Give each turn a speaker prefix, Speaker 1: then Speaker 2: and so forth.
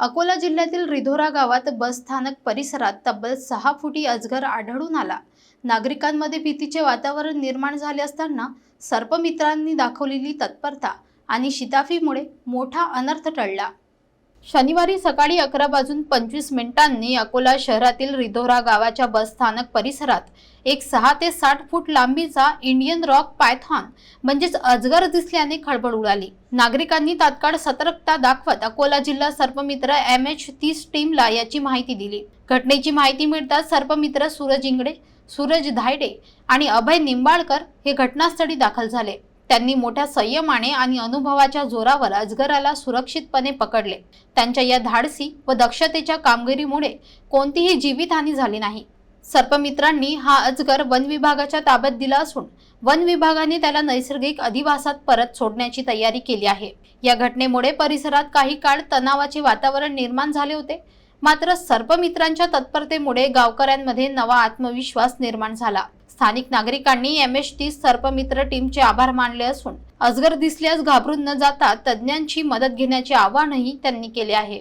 Speaker 1: अकोला जिल्ह्यातील रिधोरा गावात बसस्थानक परिसरात तब्बल सहा फुटी अजगर आढळून आला. नागरिकांमध्ये भीतीचे वातावरण निर्माण झाले असताना सर्पमित्रांनी दाखवलेली तत्परता आणि शिताफीमुळे मोठा अनर्थ टळला. शनिवारी सकाळी अकरा वाजून पंचवीस मिनिटांनी अकोला शहरातील रिधोरा गावाच्या बसस्थानक परिसरात एक सहा ते साठ फूट लांबीचा इंडियन रॉक पायथॉन म्हणजेच अजगर दिसल्याने खळबळ उडाली. नागरिकांनी तात्काळ सतर्कता दाखवत अकोला जिल्हा सर्पमित्र एम एच तीस टीमला याची माहिती दिली. घटनेची माहिती मिळताच सर्पमित्र सूरज इंगडे सूरज धायडे आणि अभय निंबाळकर हे घटनास्थळी दाखल झाले. त्यांनी मोठ्या संयमाने आणि अनुभवाच्या जोरावर अजगराला सुरक्षितपणे पकडले. त्यांच्या या धाडसी व दक्षतेच्या कामगिरीमुळे कोणतीही जीवितहानी झाली नाही. सर्पमित्रांनी हा अजगर वन विभागाच्या ताब्यात दिला असून वन विभागाने त्याला नैसर्गिक अधिवासात परत सोडण्याची तयारी केली आहे. या घटनेमुळे परिसरात काही काळ तणावाचे वातावरण निर्माण झाले होते. मात्र सर्पमित्रांच्या तत्परतेमुळे गावकऱ्यांमध्ये नवा आत्मविश्वास निर्माण झाला. स्थानिक नागरिकांनी एम एच टी सर्पमित्र टीमचे आभार मानले असून अजगर दिसल्यास घाबरून न जाता तज्ज्ञांची मदत घेण्याचे आवाहनही त्यांनी केले आहे.